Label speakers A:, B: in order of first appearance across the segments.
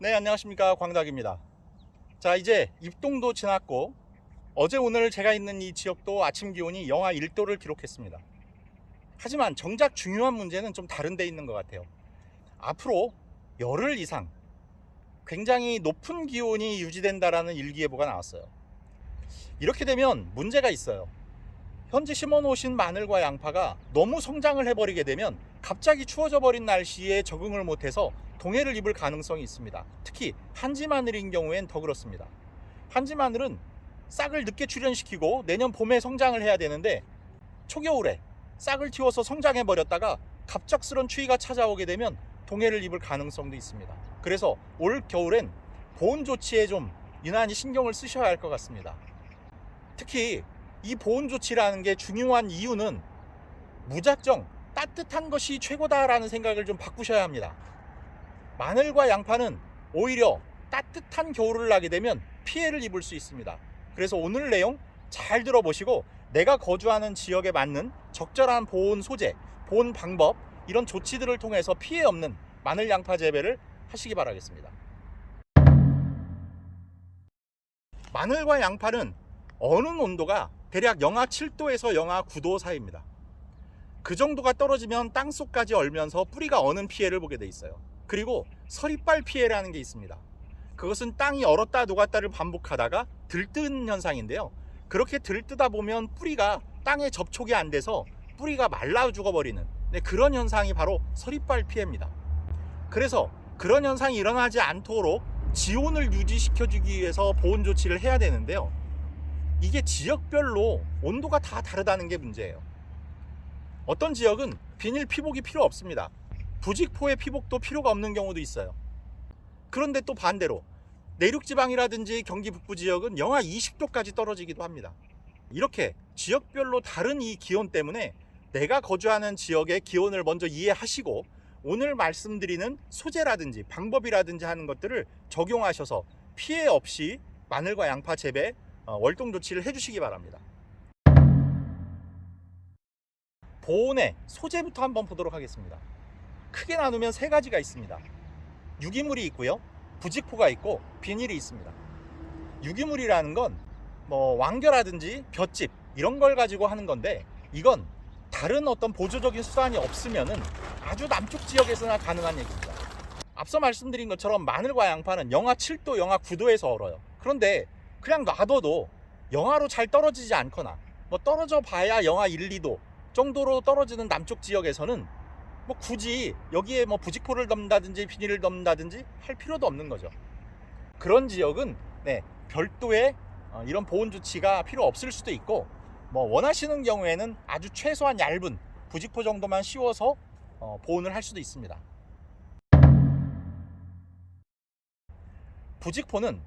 A: 네, 안녕하십니까. 광닭입니다. 자, 이제 입동도 지났고, 어제 오늘 제가 있는 이 지역도 아침 기온이 영하 1도를 기록했습니다. 하지만 정작 중요한 문제는 좀 다른 데 있는 것 같아요. 앞으로 열흘 이상 굉장히 높은 기온이 유지된다라는 일기예보가 나왔어요. 이렇게 되면 문제가 있어요. 현재 심어 놓으신 마늘과 양파가 너무 성장을 해버리게 되면 갑자기 추워져 버린 날씨에 적응을 못해서 동해를 입을 가능성이 있습니다. 특히 한지 마늘인 경우엔 더 그렇습니다. 한지 마늘은 싹을 늦게 출현시키고 내년 봄에 성장을 해야 되는데 초겨울에 싹을 틔워서 성장해 버렸다가 갑작스런 추위가 찾아오게 되면 동해를 입을 가능성도 있습니다. 그래서 올 겨울엔 보온 조치에 좀 유난히 신경을 쓰셔야 할 것 같습니다. 특히 이 보온 조치라는 게 중요한 이유는 무작정 따뜻한 것이 최고다라는 생각을 좀 바꾸셔야 합니다. 마늘과 양파는 오히려 따뜻한 겨울을 나게 되면 피해를 입을 수 있습니다. 그래서 오늘 내용 잘 들어보시고 내가 거주하는 지역에 맞는 적절한 보온 소재, 보온 방법 이런 조치들을 통해서 피해 없는 마늘 양파 재배를 하시기 바라겠습니다. 마늘과 양파는 어는 온도가 대략 영하 7도에서 영하 9도 사이입니다. 그 정도가 떨어지면 땅속까지 얼면서 뿌리가 어는 피해를 보게 돼 있어요. 그리고 서리빨 피해라는 게 있습니다. 그것은 땅이 얼었다 녹았다를 반복하다가 들뜬 현상인데요. 그렇게 들뜨다 보면 뿌리가 땅에 접촉이 안 돼서 뿌리가 말라 죽어버리는 네, 그런 현상이 바로 서리빨 피해입니다. 그래서 그런 현상이 일어나지 않도록 지온을 유지시켜주기 위해서 보온 조치를 해야 되는데요. 이게 지역별로 온도가 다 다르다는 게 문제예요. 어떤 지역은 비닐 피복이 필요 없습니다. 부직포의 피복도 필요가 없는 경우도 있어요. 그런데 또 반대로 내륙 지방이라든지 경기 북부 지역은 영하 20도까지 떨어지기도 합니다. 이렇게 지역별로 다른 이 기온 때문에 내가 거주하는 지역의 기온을 먼저 이해하시고 오늘 말씀드리는 소재라든지 방법이라든지 하는 것들을 적용하셔서 피해 없이 마늘과 양파 재배 어, 월동 조치를 해주시기 바랍니다. 보온의 소재부터 한번 보도록 하겠습니다. 크게 나누면 세 가지가 있습니다. 유기물이 있고요. 부직포가 있고 비닐이 있습니다. 유기물이라는 건 뭐 왕겨라든지 볏짚 이런 걸 가지고 하는 건데 이건 다른 어떤 보조적인 수단이 없으면은 아주 남쪽 지역에서나 가능한 얘기입니다. 앞서 말씀드린 것처럼 마늘과 양파는 영하 7도, 영하 9도에서 얼어요. 그런데 그냥 놔둬도 영하로 잘 떨어지지 않거나 뭐 떨어져 봐야 영하 1, 2도 정도로 떨어지는 남쪽 지역에서는 뭐 굳이 여기에 뭐 부직포를 덮는다든지 비닐을 덮는다든지 할 필요도 없는 거죠. 그런 지역은 네, 별도의 어, 이런 보온 조치가 필요 없을 수도 있고 뭐 원하시는 경우에는 아주 최소한 얇은 부직포 정도만 씌워서 어, 보온을 할 수도 있습니다. 부직포는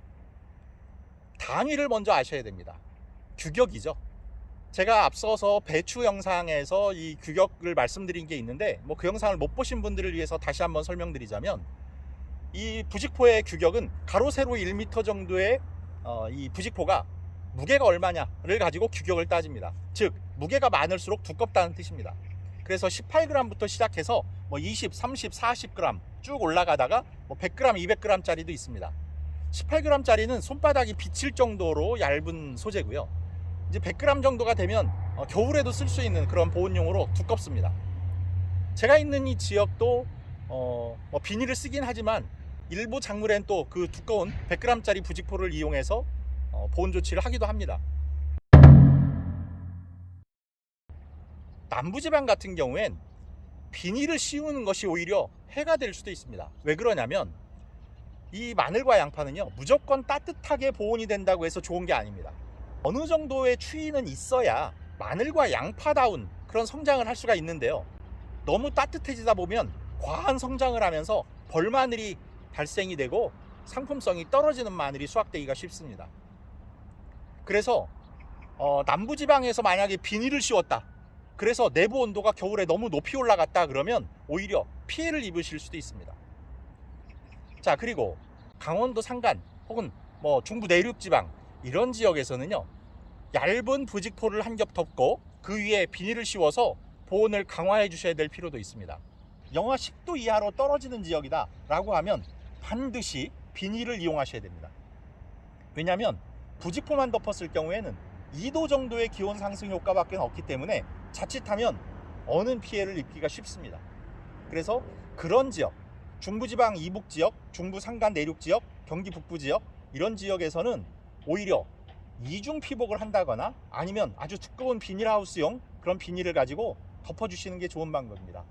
A: 단위를 먼저 아셔야 됩니다. 규격이죠. 제가 앞서서 배추 영상에서 이 규격을 말씀드린 게 있는데 뭐 그 영상을 못 보신 분들을 위해서 다시 한번 설명드리자면 이 부직포의 규격은 가로 세로 1m 정도의 어, 이 부직포가 무게가 얼마냐를 가지고 규격을 따집니다. 즉 무게가 많을수록 두껍다는 뜻입니다. 그래서 18g부터 시작해서 뭐 20, 30, 40g 쭉 올라가다가 뭐 100g, 200g짜리도 있습니다. 18g짜리는 손바닥이 비칠 정도로 얇은 소재고요. 이제 100g 정도가 되면 어, 겨울에도 쓸 수 있는 그런 보온용으로 두껍습니다. 제가 있는 이 지역도 어, 뭐 비닐을 쓰긴 하지만 일부 작물엔 또 그 두꺼운 100g짜리 부직포를 이용해서 어, 보온 조치를 하기도 합니다. 남부지방 같은 경우엔 비닐을 씌우는 것이 오히려 해가 될 수도 있습니다. 왜 그러냐면 이 마늘과 양파는요 무조건 따뜻하게 보온이 된다고 해서 좋은 게 아닙니다. 어느 정도의 추위는 있어야 마늘과 양파다운 그런 성장을 할 수가 있는데요. 너무 따뜻해지다 보면 과한 성장을 하면서 벌마늘이 발생이 되고 상품성이 떨어지는 마늘이 수확되기가 쉽습니다. 그래서 어, 남부지방에서 만약에 비닐을 씌웠다. 그래서 내부 온도가 겨울에 너무 높이 올라갔다 그러면 오히려 피해를 입으실 수도 있습니다. 자 그리고 강원도 산간 혹은 뭐 중부 내륙 지방 이런 지역에서는요 얇은 부직포를 한 겹 덮고 그 위에 비닐을 씌워서 보온을 강화해 주셔야 될 필요도 있습니다. 영하 10도 이하로 떨어지는 지역이다 라고 하면 반드시 비닐을 이용하셔야 됩니다. 왜냐하면 부직포만 덮었을 경우에는 2도 정도의 기온 상승 효과밖에 없기 때문에 자칫하면 어는 피해를 입기가 쉽습니다. 그래서 그런 지역, 중부지방 이북 지역, 중부 산간 내륙 지역, 경기 북부 지역 이런 지역에서는 오히려 이중 피복을 한다거나 아니면 아주 두꺼운 비닐하우스용 그런 비닐을 가지고 덮어주시는 게 좋은 방법입니다.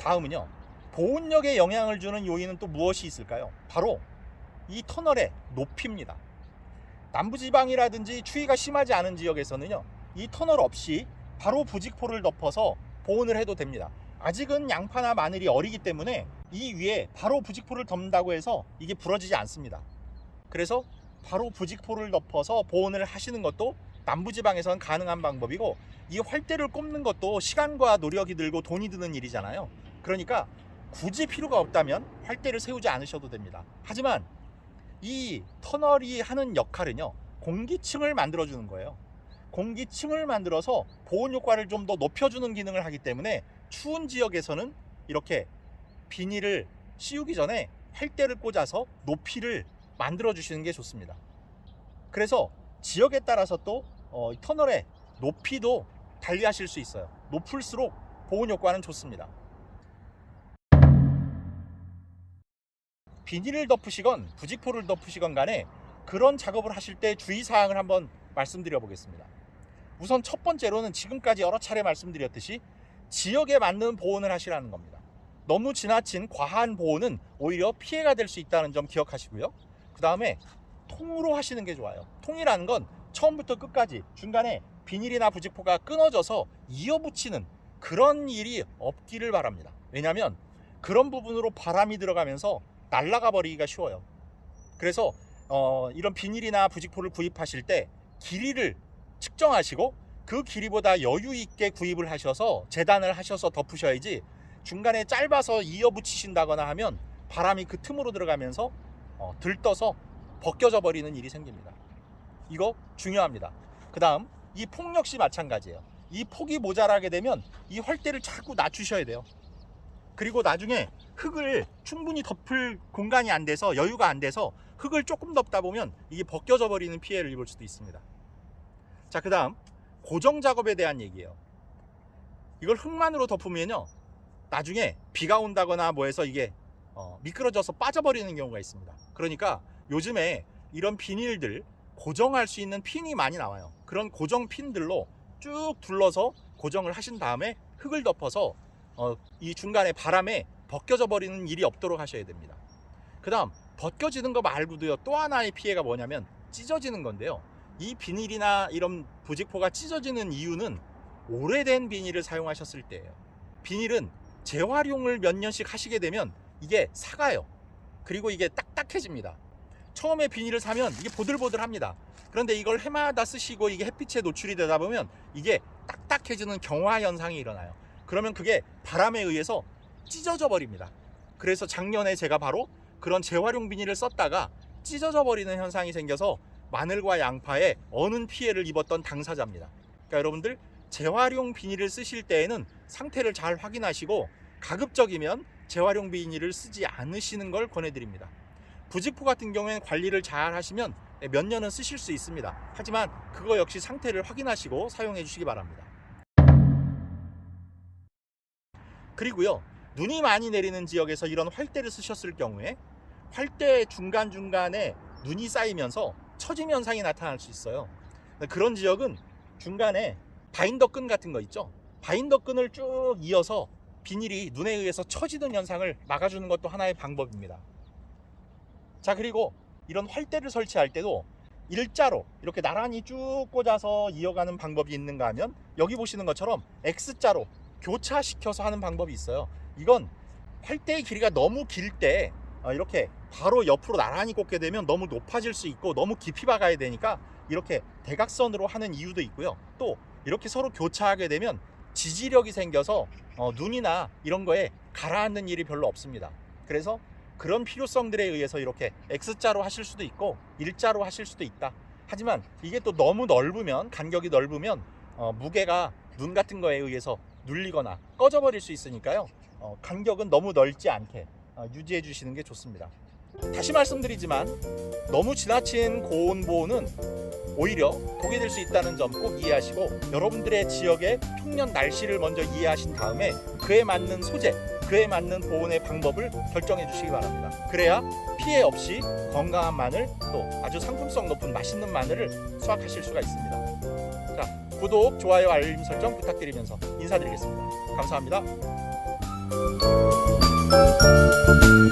A: 다음은요. 보온력에 영향을 주는 요인은 또 무엇이 있을까요? 바로 이 터널의 높이입니다. 남부지방이라든지 추위가 심하지 않은 지역에서는요. 이 터널 없이 바로 부직포를 덮어서 보온을 해도 됩니다. 아직은 양파나 마늘이 어리기 때문에 이 위에 바로 부직포를 덮는다고 해서 이게 부러지지 않습니다. 그래서 바로 부직포를 덮어서 보온을 하시는 것도 남부지방에서는 가능한 방법이고 이 활대를 꼽는 것도 시간과 노력이 들고 돈이 드는 일이잖아요. 그러니까 굳이 필요가 없다면 활대를 세우지 않으셔도 됩니다. 하지만 이 터널이 하는 역할은요 공기층을 만들어 주는 거예요. 공기층을 만들어서 보온 효과를 좀 더 높여 주는 기능을 하기 때문에 추운 지역에서는 이렇게 비닐을 씌우기 전에 활대를 꽂아서 높이를 만들어 주시는 게 좋습니다. 그래서 지역에 따라서 또 어, 이 터널의 높이도 달리하실 수 있어요. 높을수록 보온 효과는 좋습니다. 비닐을 덮으시건 부직포를 덮으시건 간에 그런 작업을 하실 때 주의사항을 한번 말씀드려 보겠습니다. 우선 첫 번째로는 지금까지 여러 차례 말씀드렸듯이 지역에 맞는 보온을 하시라는 겁니다. 너무 지나친 과한 보온은 오히려 피해가 될 수 있다는 점 기억하시고요. 그 다음에 통으로 하시는 게 좋아요. 통이라는 건 처음부터 끝까지 중간에 비닐이나 부직포가 끊어져서 이어붙이는 그런 일이 없기를 바랍니다. 왜냐하면 그런 부분으로 바람이 들어가면서 날아가 버리기가 쉬워요. 그래서 어, 이런 비닐이나 부직포를 구입하실 때 길이를 측정하시고 그 길이보다 여유 있게 구입을 하셔서 재단을 하셔서 덮으셔야지 중간에 짧아서 이어 붙이신다거나 하면 바람이 그 틈으로 들어가면서 어, 들떠서 벗겨져 버리는 일이 생깁니다. 이거 중요합니다. 그 다음 이 폭 역시 마찬가지예요. 이 폭이 모자라게 되면 이 활대를 자꾸 낮추셔야 돼요. 그리고 나중에 흙을 충분히 덮을 공간이 안 돼서 여유가 안 돼서 흙을 조금 덮다 보면 이게 벗겨져 버리는 피해를 입을 수도 있습니다. 자, 그 다음 고정 작업에 대한 얘기예요. 이걸 흙만으로 덮으면요. 나중에 비가 온다거나 뭐 해서 이게 어, 미끄러져서 빠져버리는 경우가 있습니다. 그러니까 요즘에 이런 비닐들 고정할 수 있는 핀이 많이 나와요. 그런 고정 핀들로 쭉 둘러서 고정을 하신 다음에 흙을 덮어서 어, 이 중간에 바람에 벗겨져 버리는 일이 없도록 하셔야 됩니다. 그 다음 벗겨지는 거 말고도요 또 하나의 피해가 뭐냐면 찢어지는 건데요. 이 비닐이나 이런 부직포가 찢어지는 이유는 오래된 비닐을 사용하셨을 때예요. 비닐은 재활용을 몇 년씩 하시게 되면 이게 사가요. 그리고 이게 딱딱해집니다. 처음에 비닐을 사면 이게 보들보들합니다. 그런데 이걸 해마다 쓰시고 이게 햇빛에 노출이 되다 보면 이게 딱딱해지는 경화 현상이 일어나요. 그러면 그게 바람에 의해서 찢어져 버립니다. 그래서 작년에 제가 바로 그런 재활용 비닐을 썼다가 찢어져 버리는 현상이 생겨서 마늘과 양파에 어는 피해를 입었던 당사자입니다. 그러니까 여러분들 재활용 비닐을 쓰실 때에는 상태를 잘 확인하시고 가급적이면 재활용 비닐을 쓰지 않으시는 걸 권해드립니다. 부직포 같은 경우에는 관리를 잘 하시면 몇 년은 쓰실 수 있습니다. 하지만 그거 역시 상태를 확인하시고 사용해 주시기 바랍니다. 그리고요, 눈이 많이 내리는 지역에서 이런 활대를 쓰셨을 경우에 활대 중간중간에 눈이 쌓이면서 처짐 현상이 나타날 수 있어요. 그런 지역은 중간에 바인더 끈 같은 거 있죠. 바인더 끈을 쭉 이어서 비닐이 눈에 의해서 처지는 현상을 막아주는 것도 하나의 방법입니다. 자, 그리고 이런 활대를 설치할 때도 일자로 이렇게 나란히 쭉 꽂아서 이어가는 방법이 있는가 하면 여기 보시는 것처럼 X자로 교차시켜서 하는 방법이 있어요. 이건 활대의 길이가 너무 길때 어, 이렇게 바로 옆으로 나란히 꽂게 되면 너무 높아질 수 있고 너무 깊이 박아야 되니까 이렇게 대각선으로 하는 이유도 있고요. 또 이렇게 서로 교차하게 되면 지지력이 생겨서 어, 눈이나 이런 거에 가라앉는 일이 별로 없습니다. 그래서 그런 필요성들에 의해서 이렇게 X자로 하실 수도 있고 일자로 하실 수도 있다. 하지만 이게 또 너무 넓으면 간격이 넓으면 어, 무게가 눈 같은 거에 의해서 눌리거나 꺼져버릴 수 있으니까요. 어, 간격은 너무 넓지 않게 어, 유지해 주시는 게 좋습니다. 다시 말씀드리지만 너무 지나친 고온 보호는 오히려 독이 될 수 있다는 점 꼭 이해하시고 여러분들의 지역의 평년 날씨를 먼저 이해하신 다음에 그에 맞는 소재, 그에 맞는 보온의 방법을 결정해 주시기 바랍니다. 그래야 피해 없이 건강한 마늘 또 아주 상품성 높은 맛있는 마늘을 수확하실 수가 있습니다. 자, 구독, 좋아요, 알림 설정 부탁드리면서 인사드리겠습니다. 감사합니다. thank